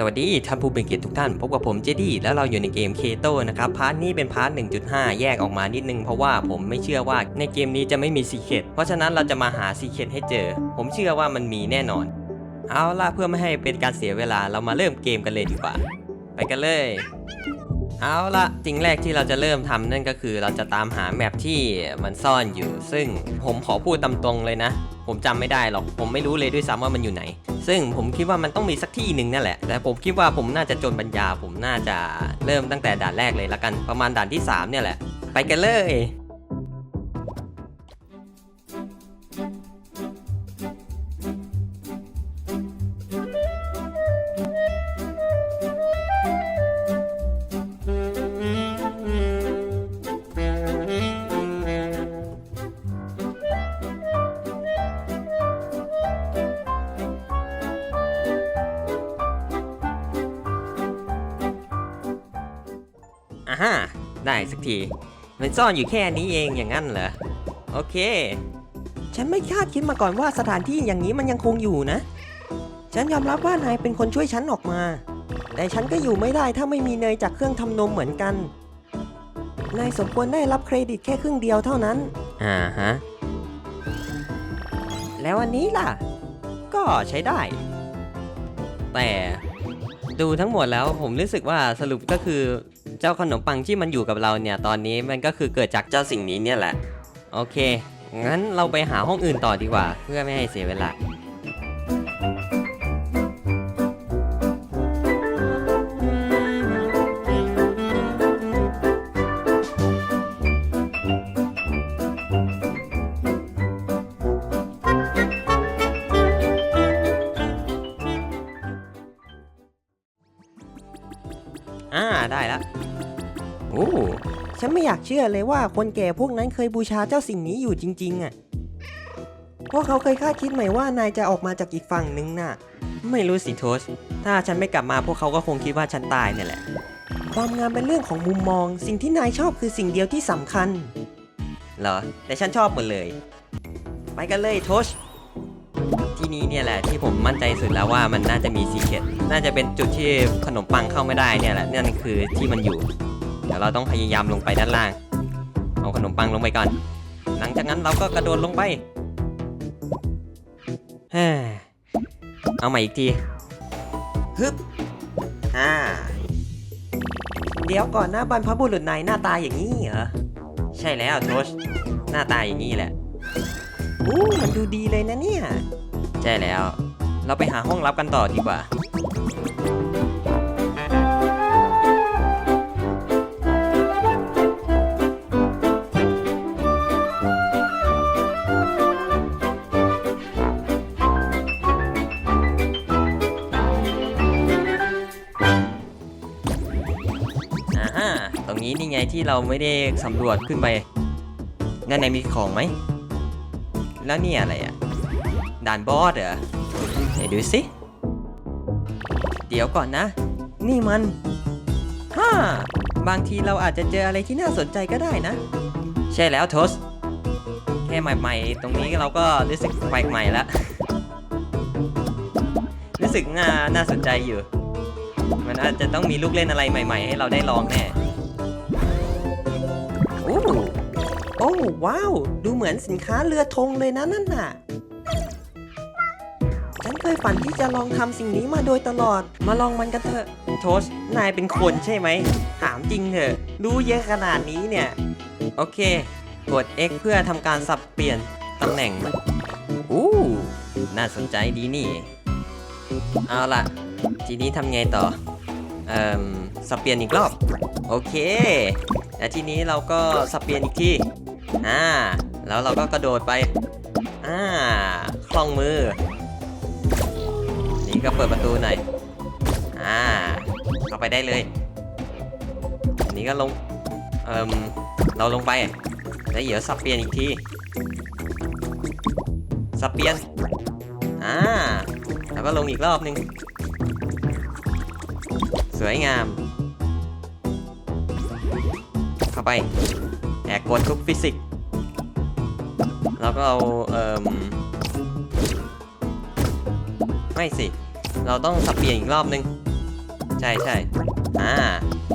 สวัสดีท่านผู้เป็นเกียรติทุกท่าน พบกับผมเจดี้แล้วเราอยู่ในเกมเคโตนะครับพาร์ทนี้เป็นพาร์ท 1.5 แยกออกมานิดนึง เพราะว่าผมไม่เชื่อว่าในเกมนี้จะไม่มีซีเค t เพราะฉะนั้นเราจะมาหาซีเค t ให้เจอ ผมเชื่อว่ามันมีแน่นอน เอาล่ะเพื่อไม่ให้เป็นการเสียเวลาเรามาเริ่มเกมกันเลยดีกว่า ไปกันเลย เอาละสิ่งแรกที่เราจะเริ่มทำนั่นก็คือเราจะตามหาแมปที่มันซ่อนอยู่ ซึ่งผมขอพูดตามตรงเลยนะ ผมจำไม่ได้หรอก ผมไม่รู้เลยด้วยซ้ำว่ามันอยู่ไหน ซึ่งผมคิดว่ามันต้องมีสักที่หนึ่งนั่นแหละ แต่ผมคิดว่าผมน่าจะจนปัญญา ผมน่าจะเริ่มตั้งแต่ด่านแรกเลยละกัน ประมาณด่านที่ 3 เนี่ยแหละ ไปกันเลย ได้สักที มันซ่อนอยู่แค่นี้เองอย่างนั้นเหรอ โอเค ฉันไม่คาดคิดมาก่อนว่าสถานที่อย่างนี้มันยังคงอยู่นะ ฉันยอมรับว่านายเป็นคนช่วยฉันออกมา แต่ฉันก็อยู่ไม่ได้ถ้าไม่มีเนยจากเครื่องทำนมเหมือนกัน นายสมควรได้รับเครดิตแค่ครึ่งเดียวเท่านั้น อ่าฮะ แล้วอันนี้ล่ะ ก็ใช้ได้ แต่ดูทั้งหมดแล้วผมรู้สึกว่าสรุปก็คือ เจ้าขนมปังที่มันอยู่กับเราเนี่ยตอนนี้มันก็คือเกิดจากเจ้าสิ่งนี้เนี่ยแหละ โอเค งั้นเราไปหาห้องอื่นต่อดีกว่า เพื่อไม่ให้เสียเวลาอ่า เชื่อเลยว่าคนแก่พวกนั้นเคยบูชาเจ้าสิ่งนี้อยู่จริงๆอะพวกเขาเคยคาดคิดไหมว่านายจะออกมาจากอีกฝั่งนึงน่ะ ไม่รู้สิโทส ถ้าฉันไม่กลับมาพวกเขาก็คงคิดว่าฉันตายเนี่ยแหละ ความงามเป็นเรื่องของมุมมอง สิ่งที่นายชอบคือสิ่งเดียวที่สำคัญ เหรอ แต่ฉันชอบหมดเลย ไปกันเลยโทสที่นี้เนี่ยแหละที่ผมมั่นใจสุดแล้วว่ามันน่าจะมีซีเคร็ตน่าจะเป็นจุดที่ขนมปังเข้าไม่ได้เนี่ยแหละนั่นคือที่มันอยู่ เดี๋ยวเราต้องพยายามลงไปด้านล่าง เอาขนมปังลงไปก่อน หลังจากนั้นเราก็กระโดดลงไปเฮ้ยเอาใหม่อีกทีฮึบอ่าเดี๋ยวก่อนหน้าบรรพบุรุษนายหน้าตาอย่างนี้เหรอ ใช่แล้วโทชหน้าตาอย่างนี้แหละอู้มันดูดีเลยนะเนี่ย ใช่แล้ว เราไปหาห้องลับกันต่อดีกว่า ตรงนี้นี่ไงที่เราไม่ได้สำรวจขึ้นไปด้านในมีของไหม แล้วนี่อะไรอะด่านบอสเหรอไหนดูสิ เดี๋ยวก่อนนะ นี่มันฮ่าบางทีเราอาจจะเจออะไรที่น่าสนใจก็ได้นะ ใช่แล้วทสแค่ใหม่ ๆ ตรงนี้เราก็รู้สึกแปลกใหม่แล้ว รู้สึกน่าน่าสนใจอยู่ มันอาจจะต้องมีลูกเล่นอะไรใหม่ ๆ ให้เราได้ลองแน่ ว้าว ดูเหมือนสินค้าเรือธงเลยนะนั่นน่ะ ฉันเคยฝันที่จะลองทำสิ่งนี้มาโดยตลอด มาลองมันกันเถอะ โทส นายเป็นคนใช่ไหม ถามจริงเถอะ รู้เยอะขนาดนี้เนี่ย โอเค กด X เพื่อทำการสับเปลี่ยนตำแหน่ง อู้ น่าสนใจดีนี่ เอาล่ะ ทีนี้ทำไงต่อ เอ่อ สับเปลี่ยนอีกรอบ โอเค และทีนี้เราก็สับเปลี่ยนอีกที อ่า แล้วเราก็กระโดดไป อ่า คล่องมือ นี่ก็เปิดประตูหน่อย อ่า เข้าไปได้เลย อันนี้ก็ลง เอ่มเราลงไป แล้วเดี๋ยวสับเปลี่ยนอีกที สับเปลี่ยน อ่า แล้วก็ลงอีกรอบหนึง สวยงาม เข้าไป แอกกดทุกฟิสิกส์แล้วก็เอาเอ่มไม่สิ เราต้องสับเปลี่ยนอีกรอบนึง ใช่ใช่อ่า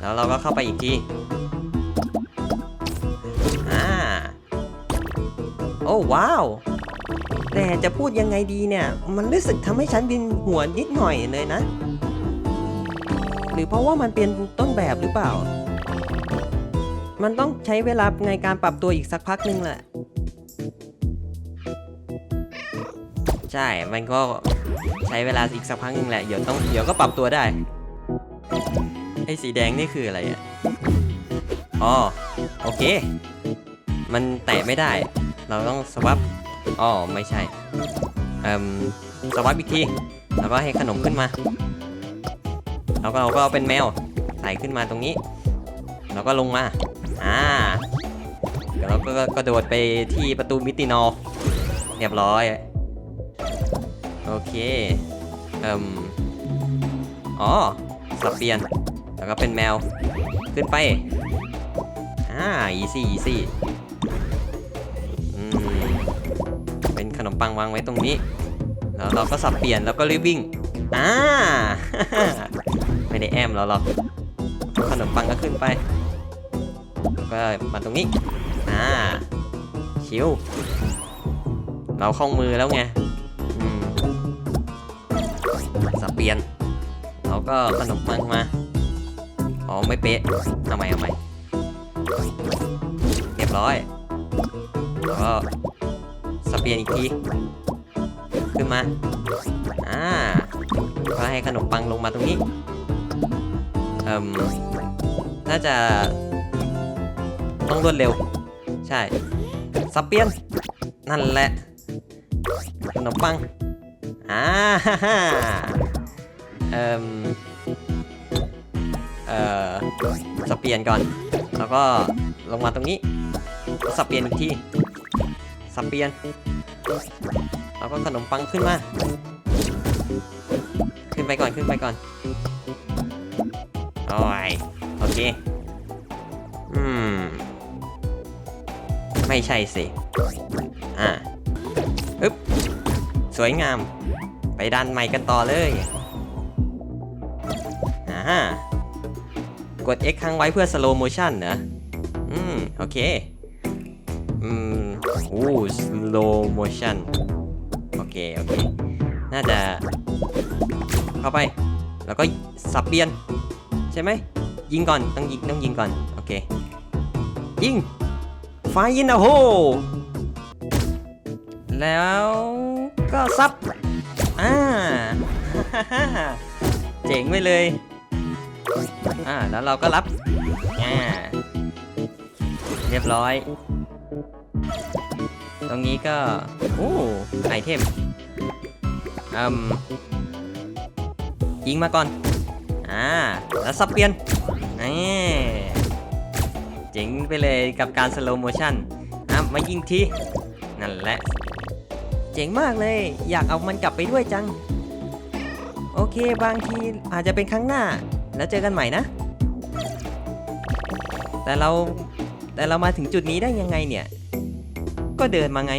แล้วเราก็เข้าไปอีกที อ่า โอ้ว้าว แต่จะพูดยังไงดีเนี่ย มันรู้สึกทำให้ฉันบินหัวนิดหน่อยเลยนะ หรือเพราะว่ามันเป็นต้นแบบหรือเปล่า มันต้องใช้เวลาในการปรับตัวอีกสักพักหนึงแหละ ใช่ มันก็ใช้เวลาอีกสักพักหนึงแหละ เดี๋ยวต้องเดี๋ยวก็ปรับตัวได้ ไอ้สีแดงนี่คืออะไรอะ อ๋อ โอเค มันแตะไม่ได้ เราต้องสวับอ๋อ ไม่ใช่ เอ่มสวับอีกที แล้วก็ให้ขนมขึ้นมา แล้วก็เราก็เอาเป็นแมวใส่ขึ้นมาตรงนี้ แล้วก็ลงมา อ่าแล้วก็กระโดดไปที่ประตูมิตินอลเรียบร้อย โอเคเอ่มอ๋อสับเปลี่ยน แล้วก็เป็นแมว ขึ้นไป อ่า อีซี่ อีซี่เป็นขนมปังวางไว้ตรงนี้ แล้วเราก็สับเปลี่ยนแล้วก็รีบวิ่ง อ่า ไม่ได้แอมเราหรอกขนมปังก็ขึ้นไป ก็มาตรงนี้อ่าชิวเราเข้ามือแล้วไงอืมสับเปลี่ยนเราก็ขนมปังมาอ๋อไม่เป๊ะทำไมทำไมเรียบร้อยแล้วก็สเปลี่ยนอีกที ขึ้นมา อ่า ก็ให้ขนมปังลงมาตรงนี้ เอ่มน่าจะ ต้องรวดเร็ว ใช่สเปียน นั่นแหละขนมปังอ่าฮ่าฮ่าเอ่มเอ่อสเปียนก่อน แล้วก็ลงมาตรงนี้สับเปียนอีกทีสับเปียนแล้วก็ขนมปังขึ้นมา ขึ้นไปก่อนขึ้นไปก่อนโอ้ยโอเค อืม ไม่ใช่สิ อ่าอึ๊บ สวยงาม ไปดันใหม่กันต่อเลยอ่าฮะกด X ค้างไว้เพื่อ slow motion เหรอ อืม โอเค อืมอู้ slow motion โอเค โอเค น่าจะ เข้าไป แล้วก็สับเปลี่ยน ใช่ไหม ยิงก่อน ต้องยิง ต้องยิงก่อน โอเค ยิง ไฟยินอะโหแล้วก็ซับอ่าเจ๋งไปเลย อ่า แล้วเราก็รับ อ่า เรียบร้อย ตรงนี้ก็ โอ้ไอเทมอืมยิงมาก่อน อ่า แล้วสับเปลี่ยนนี่ จ๋งไปเลยกับการสโลโมชั่นอะมายิงที นั่นแหละ เจ๋งมากเลย อยากเอามันกลับไปด้วยจัง โอเคบางทีอาจจะเป็นครั้งหน้า แล้วเจอกันใหม่นะ แต่เราแต่เรามาถึงจุดนี้ได้ยังไงเนี่ย ก็เดินมาไง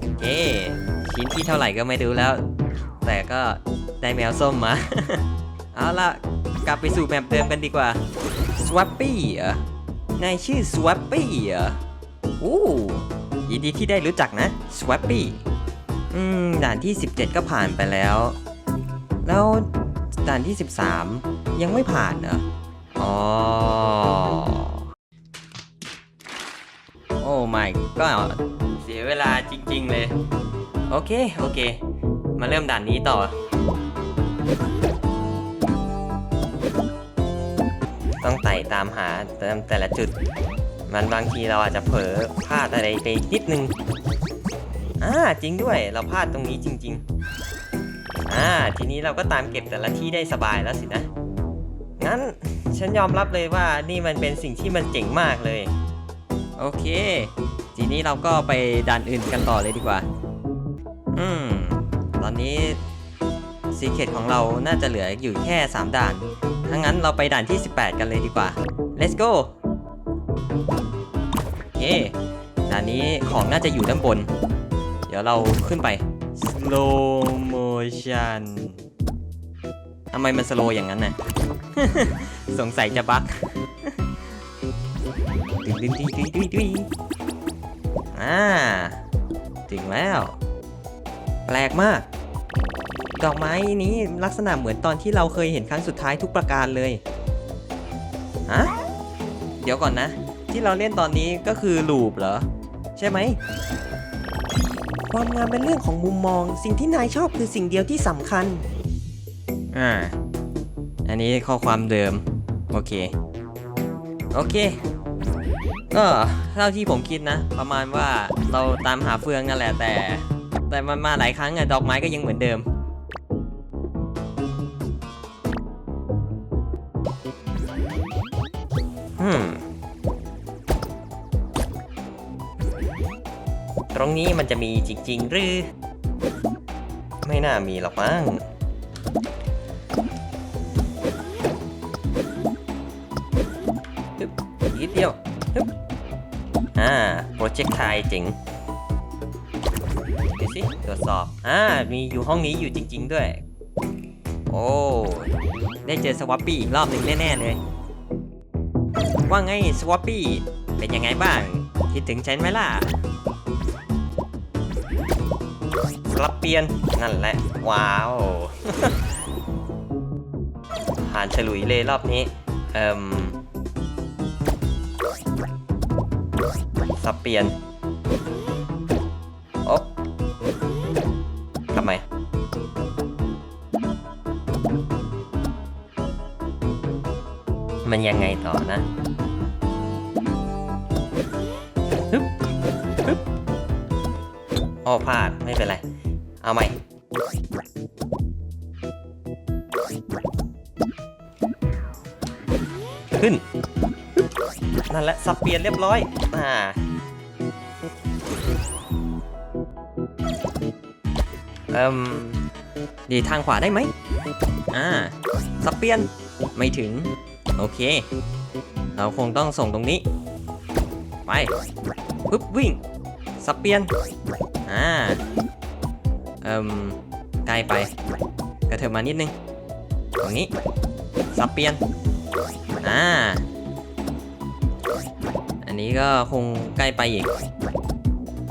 โอเคชิ้นที่เท่าไหร่ก็ไม่รู้แล้ว แต่ก็ได้แมวส้มมา เอาละ กลับไปสู่แบบเดิมกันดีกว่า Swappy เหรอนายชื่อ Swappy เหรออู้ยินดีที่ได้รู้จักนะ Swappy อืมด่านที่ 17 ก็ผ่านไปแล้ว แล้วด่านที่ 13 ยังไม่ผ่านเหรออ๋อโอ้ my ก็เสียเวลาจริง ๆ เลย โอเค โอเค มาเริ่มด่านนี้ต่อ ต้องไต่ตามหาแต่แต่ละจุด มันบางทีเราอาจจะเผลอพลาดอะไรไปนิดนึงอ่าจริงด้วยเราพลาดตรงนี้จริง ๆอ่าทีนี้เราก็ตามเก็บแต่ละที่ได้สบายแล้วสินะ งั้นฉันยอมรับเลยว่านี่มันเป็นสิ่งที่มันเจ๋งมากเลย โอเค ทีนี้เราก็ไปด่านอื่นกันต่อเลยดีกว่า อืม ตอนนี้ซีเคตของเราน่าจะเหลืออยู่แค่ 3 ด่าน ถ้างั้นเราไปด่านที่ 18 กันเลยดีกว่า let's go โอเคด่านนี้ของน่าจะอยู่ด้านบน เดี๋ยวเราขึ้นไป slow motion ทำไมมันสโลอย่างนั้นน่ะ สงสัยจะบั๊กดึงดึงดึงดึงดึงดึงอ่าถึงแล้ว แปลกมาก ดอกไม้นี้ลักษณะเหมือนตอนที่เราเคยเห็นครั้งสุดท้ายทุกประการเลยฮะเดี๋ยวก่อนนะ ที่เราเล่นตอนนี้ก็คือลูปเหรอ ใช่ไหม ความงามเป็นเรื่องของมุมมอง สิ่งที่นายชอบคือสิ่งเดียวที่สำคัญ อ่า อันนี้ข้อความเดิม โอเค โอเค ก็เท่าที่ผมคิดนะ ประมาณว่าเราตามหาเฟืองนั่นแหละแต่ แต่มันมาหลายครั้งอะดอกไม้ก็ยังเหมือนเดิม ตรงนี้มันจะมีจริง ๆ หรือ ไม่น่ามีหรอกมั้งฮึบอีกนิดเดียวอ่า โปรเจกต์ไทยเจ๋งดูสิตรวจสอบ อ่า มีอยู่ห้องนี้อยู่จริง ๆ ด้วย โอ้ ได้เจอสวัปปี้อีกรอบหนึ่งแน่ ๆ เลย ว่าไงสวัปปี้เป็นยังไงบ้าง คิดถึงฉันไหมล่ะสลับเปลี่ยนนั่นแหละ ว้าว ผ่านฉลุยเลยรอบนี้ เอ่มสับเปลี่ยนโอ๊ะทำไมมันยังไงต่อนะ อ้อพลาดไม่เป็นไร เอาใหม่ขึ้น นั่นแหละสับเปลี่ยนเรียบร้อย อ่า เอ่มดีทางขวาได้ไหม อ่า สับเปลี่ยน ไม่ถึง โอเค เราคงต้องส่งตรงนี้ ไปปึ๊บวิ่ง สับเปลี่ยน อ่า เอ่มใกล้ไป กระเถิบมานิดนึง ตรงนี้ สับเปลี่ยน อ่า อันนี้ก็คงใกล้ไปอีก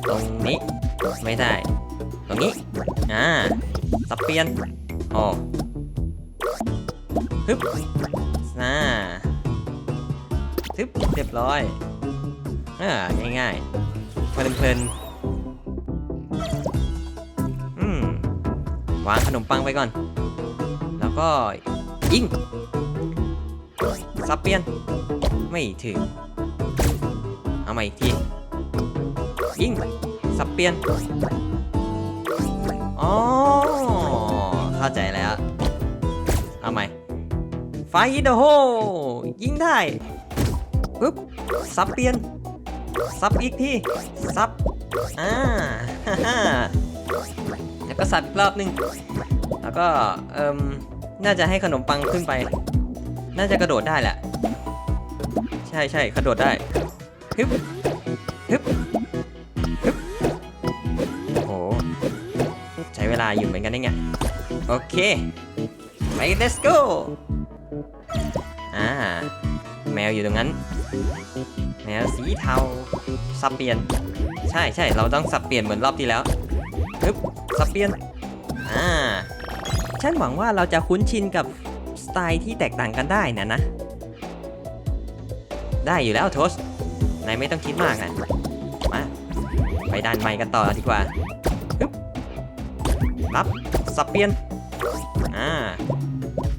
ตรงนี้ ไม่ได้ ตรงนี้ อ่า สับเปลี่ยนอ๋อฮึบ อ่าทึบเรียบร้อย อ่า ง่ายๆ เพลินๆอืมวางขนมปังไปก่อน แล้วก็ยิงสับเปลี่ยน ไม่ถึง เอามาอีกที ยิงสับเปลี่ยน อ๋อ เข้าใจแล้ว เอาใหม่ไฟเดอะโฮยิงได้ปึ๊บซับเปลี่ยน ซับอีกทีซับอ่าฮ่าฮ่าแล้วก็สับอีกรอบหนึง แล้วก็เอิมน่าจะให้ขนมปังขึ้นไป น่าจะกระโดดได้แหละ ใช่ใช่กระโดดได้ฮึบฮึบฮึบโอ้โหใช้เวลาอยู่เหมือนกันนี่ไงโอเค ไป let's go อ่า แมวอยู่ตรงนั้น แมวสีเทาสับเปลี่ยน ใช่ใช่เราต้องสับเปลี่ยนเหมือนรอบที่แล้วฮึบสับเปลี่ยนอ่าฉันหวังว่าเราจะคุ้นชินกับสไตล์ที่แตกต่างกันได้นะนะ ได้อยู่แล้วโทสนายไม่ต้องคิดมากนะมาไปด้านใหม่กันต่อดีกว่าฮึบรับสับเปลี่ยนอ่า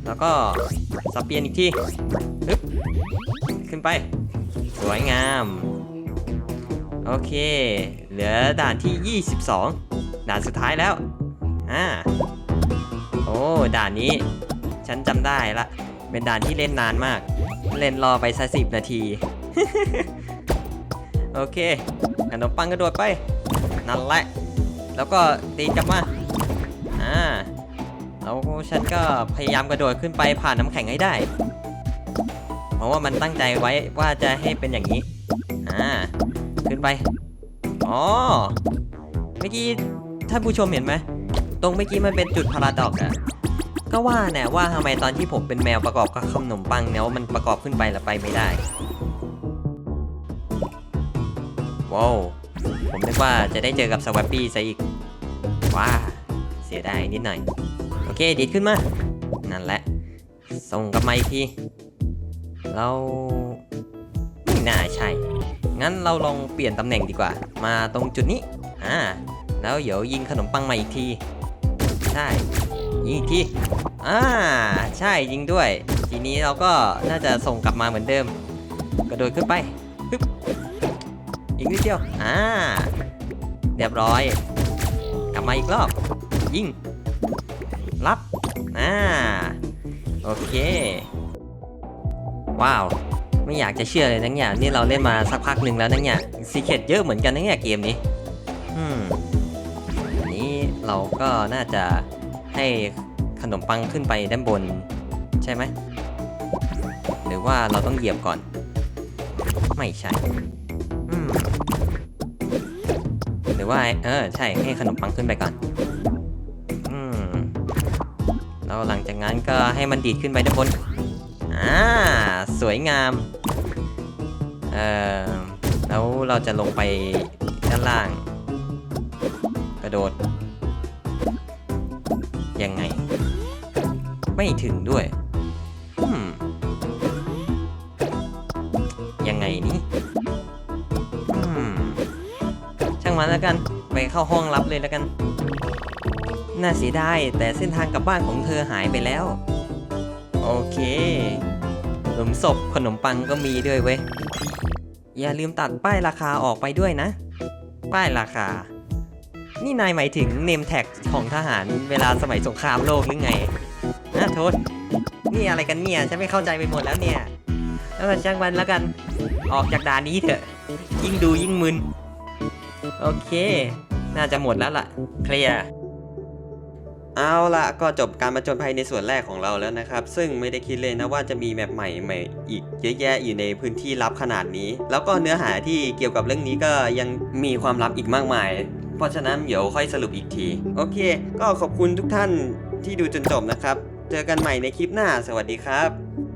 แล้วก็สับเปลี่ยนอีกทีฮึบขึ้นไป สวยงาม โอเค เหลือด่านที่ 22 ด่านสุดท้ายแล้ว อ่า โอ้ ด่านนี้ ฉันจำได้ละ เป็นด่านที่เล่นนานมาก เล่นรอไปสักสิบนาที โอเคขนมปังกระโดดไป นั่นแหละ แล้วก็ตีกลับมา อ่า แล้วฉันก็พยายามกระโดดขึ้นไปผ่านน้ำแข็งให้ได้ เพราะว่ามันตั้งใจไว้ว่าจะให้เป็นอย่างนี้ อ่า ขึ้นไป อ๋อ เมื่อกี้ท่านผู้ชมเห็นไหม ตรงเมื่อกี้มันเป็นจุดพาราดอกอะก็ว่าแน่ว่าทำไมตอนที่ผมเป็นแมวประกอบกับขนมปังเนี่ยว่ามันประกอบขึ้นไปแล้วไปไม่ได้ ว้าวผมนึกว่าจะได้เจอกับสวัปปี้ซะอีก ว้า เสียดายนิดหน่อย โอเคดีดขึ้นมา นั่นแหละ ส่งกลับมาอีกที เราไม่น่าใช่ งั้นเราลองเปลี่ยนตำแหน่งดีกว่า มาตรงจุดนี้ อ่า แล้วเดี๋ยวยิงขนมปังมาอีกที ใช่ ยิงอีกที อ่า ใช่ยิงด้วย ทีนี้เราก็น่าจะส่งกลับมาเหมือนเดิม กระโดดขึ้นไปปึ๊บอีกนิดเดียว อ่า เรียบร้อย กลับมาอีกรอบ ยิง รับ อ่า โอเค ว้าว ไม่อยากจะเชื่อเลยนะเนี่ยนี่เราเล่นมาสักพักหนึ่งแล้วนะเนี่ยซีเคดเยอะเหมือนกันนะเนี่ยเกมนี้อืมอันนี้เราก็น่าจะให้ขนมปังขึ้นไปด้านบน ใช่ไหมหรือว่าเราต้องเหยียบก่อน ไม่ใช่อืมหรือว่าเออใช่ให้ขนมปังขึ้นไปก่อนอืมแล้วหลังจากนั้นก็ให้มันดีดขึ้นไปด้านบน อ่า สวยงาม เอ่อ แล้วเราจะลงไปด้านล่าง กระโดด ยังไง ไม่ถึงด้วยยังไงนี่ช่างมันแล้วกัน ไปเข้าห้องรับเลยแล้วกัน น่าเสียดายแต่เส้นทางกลับบ้านของเธอหายไปแล้ว โอเค หลุมศพขนมปังก็มีด้วยเว้ย อย่าลืมตัดป้ายราคาออกไปด้วยนะ ป้ายราคา นี่นายหมายถึงเนมแท็กของทหารเวลาสมัยสงครามโลกหรือไงนะโทษ นี่อะไรกันเนี่ย ฉันไม่เข้าใจไปหมดแล้วเนี่ยแล้วก็ช่างมันแล้วกัน ออกจากด่านนี้เถอะ ยิ่งดูยิ่งมึน โอเค น่าจะหมดแล้วล่ะ เคลียร์ เอาละก็จบการมาจนภัยในส่วนแรกของเราแล้วนะครับ ซึ่งไม่ได้คิดเลยนะว่าจะมีแมปใหม่ใหม่อีกเยอะแยะอยู่ในพื้นที่ลับขนาดนี้ แล้วก็เนื้อหาที่เกี่ยวกับเรื่องนี้ก็ยังมีความลับอีกมากมาย เพราะฉะนั้นเดี๋ยวค่อยสรุปอีกที โอเค ก็ขอบคุณทุกท่านที่ดูจนจบนะครับ เจอกันใหม่ในคลิปหน้า สวัสดีครับ